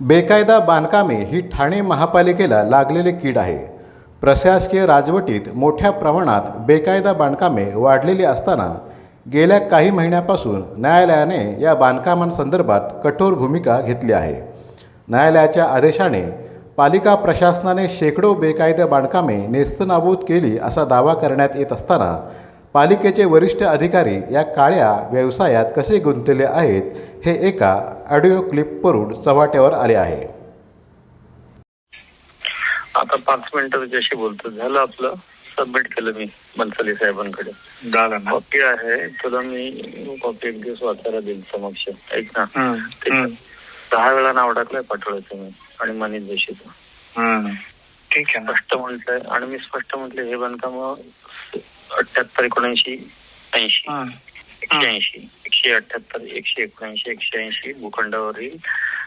बेकायदा बांधकामे ही ठाणे महापालिकेला लागलेले कीड आहे. प्रशासकीय राजवटीत मोठ्या प्रमाणात बेकायदा बांधकामे वाढलेली असताना गेल्या काही महिन्यापासून न्यायालयाने या बांधकामांसंदर्भात कठोर भूमिका घेतली आहे. न्यायालयाच्या आदेशाने पालिका प्रशासनाने शेकडो बेकायदा बांधकामे नेस्तनाबूत केली असा दावा करण्यात येत असताना पालिकेचे वरिष्ठ अधिकारी या काळ्या व्यवसायात कसे गुंतलेले आहेत हे एका ऑडिओ क्लिपवरून चव्हाट्यावर आले आहे. आता पाच मिनिटं तुझ्याशी बोलतो. झालं आपलं? सबमिट केलं मी बनसली साहेबांकडे. कॉपी आहे. तुला मी कॉपी एक दिवस वाचायला देईल समक्ष. ऐक ना. दहा वेळा नाव टाकलंय पाठवलं मी आणि मनीष जोशीचं. ठीक आहे ना. स्पष्ट म्हटलंय. आणि मी स्पष्ट म्हटलं हे बांधकाम अठ्याहत्तर एकोणऐंशी ऐंशी. एकशे ऐंशी. एकशे अठ्याहत्तर एकशे एकोणऐंशी एकशे ऐंशी. भूखंडावरील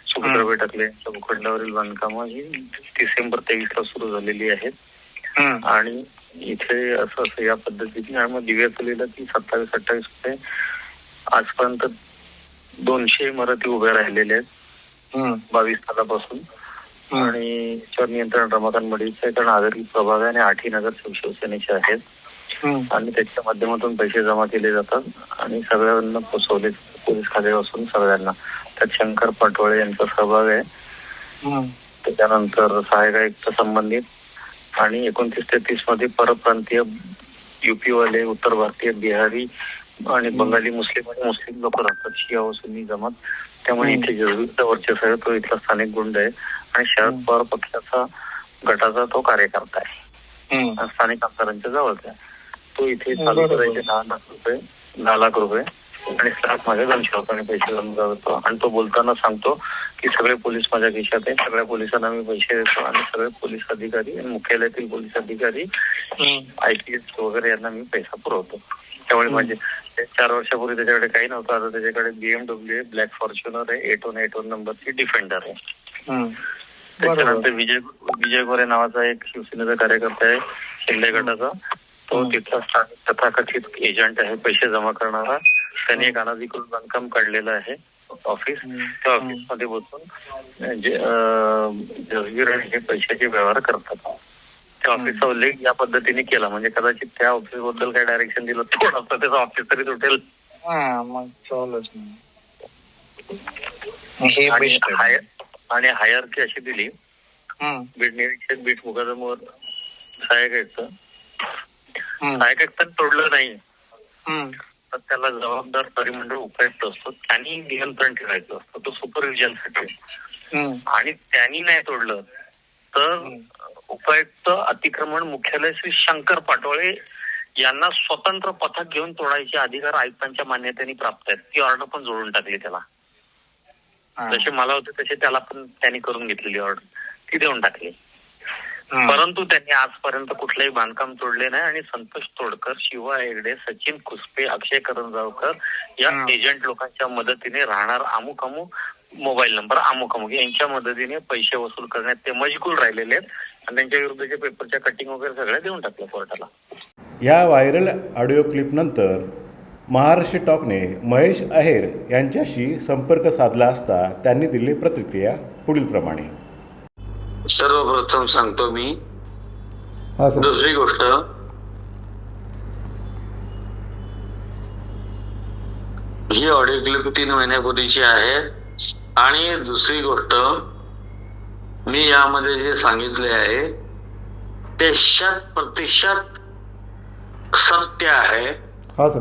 सुभद्रा टाकले यांच्या भूखंडावरील बांधकामं ही डिसेंबर तेवीस ला सुरू झालेली आहेत. आणि इथे असं असं या पद्धतीने आणि मग दिव्याचं लिहिलं की सत्तावीस अठ्ठावीसमध्ये आजपर्यंत दोनशे इमारती उभ्या राहिलेल्या आहेत. बावीस सालापासून. आणि याच्यावर नियंत्रण रमाकांत मडीचं आहे कारण आदरी प्रभाग आहे आणि आठी नगर शिवसेनेचे आहेत. आणि त्याच्या माध्यमातून पैसे जमा केले जातात. आणि सगळ्यांना पोचवले पोलीस खात्यापासून सगळ्यांना. त्यात शंकर पाटोळे यांचा सहभाग आहे. त्याच्यानंतर सहाय्यक आयुक्त संबंधित. आणि एकोणतीस ते तीसमध्ये परप्रांतीय युपी वाले उत्तर भारतीय बिहारी आणि बंगाली मुस्लिम आणि मुस्लिम लोक राहतात. शिया व सुन्नी जमात. त्यामुळे. इथे जरूरचा वर्चस्व आहे तो इथला स्थानिक गुंड आहे. आणि शरद. पवार पक्षाचा गटाचा तो कार्यकर्ता आहे. स्थानिक आमदारांच्या जवळचा आहे. तो इथे हम्म, चालू. करायचे दहा लाख रुपये दहा लाख रुपये आणि स्टाफ माझ्या रुपयाने पैसे जमा करतो आणि तो बोलताना सांगतो की सगळे पोलीस माझ्या खिशात आहे सगळ्या पोलिसांना मी पैसे देतो आणि सगळे पोलीस अधिकारी आणि मुख्यालयातील पोलीस अधिकारी. आय पी एस वगैरे यांना मी पैसा पुरवतो त्यामुळे. म्हणजे ते चार वर्षापूर्वी त्याच्याकडे काही नव्हतं आता त्याच्याकडे बीएमडब्ल्यू आहे ब्लॅक फॉर्च्युनर आहे एट वन एट वन नंबरची डिफेंडर आहे. त्याच्यानंतर. विजय विजय गोरे नावाचा एक शिवसेनेचा कार्यकर्ता आहे शिंदे गटाचा तो हम्म. तिथला स्थानिक तथाकथित एजंट आहे पैसे जमा करणारा. त्यांनी एक अनधिकृत बांधकाम काढलेलं आहे ऑफिस. त्या ऑफिसमध्ये बसून जसगीर हे पैशाचे व्यवहार करतात. त्या. ऑफिसचा उल्लेख या पद्धतीने केला. म्हणजे कदाचित त्या ऑफिसबद्दल काय डायरेक्शन दिलं थोडंसं त्याचं ऑफिस तरी तुटेल हा हे आणि हायर आणि हायर की अशी दिली. बीड निरीक्षक बीट मुकादमवर सहाय्यक सहाय्यक आयुक्तांनी तोडलं नाही. तर त्याला जबाबदार परिमंडळ उपायुक्त असतो त्यांनी नियंत्रण ठेवायचं असतं तो सुपरविजनसाठी हम्म. आणि त्यांनी नाही तोडलं तर. उपायुक्त अतिक्रमण मुख्यालय श्री शंकर पाटोळे यांना स्वतंत्र पथक घेऊन तोडायचे अधिकार आयुक्तांच्या मान्यतेने प्राप्त आहेत ती ऑर्डर पण जोडून टाकली त्याला. जसे मला होते तसे त्याला पण त्यांनी करून घेतलेली ऑर्डर ती देऊन टाकली. परंतु त्यांनी आजपर्यंत कुठलंही बांधकाम तोडले नाही आणि संतोष तोडकर शिवा हेगडे सचिन खुसपे अक्षय करंजावकर या. एजंट लोकांच्या मदतीने राहणार अमुक अमुक मोबाईल नंबर अमुक अमुक यांच्या मदतीने पैसे वसूल करण्यात ते मजकूर राहिलेले आहेत आणि त्यांच्या विरुद्धच्या पेपरच्या कटिंग वगैरे सगळ्या देऊन टाकल्या कोर्टाला. या व्हायरल ऑडिओ क्लिपनंतर महाराष्ट्र टॉकने महेश अहेर यांच्याशी संपर्क साधला असता त्यांनी दिलेली प्रतिक्रिया पुढीलप्रमाणे. सर्वप्रथम सांगतो मी. हा सर दुसरी गोष्ट ही ऑडिओ क्लिप तीन महिन्यापूर्वीची आहे. आणि दुसरी गोष्ट मी यामध्ये जे सांगितले आहे ते शत प्रतिशत सत्य आहे. हा सर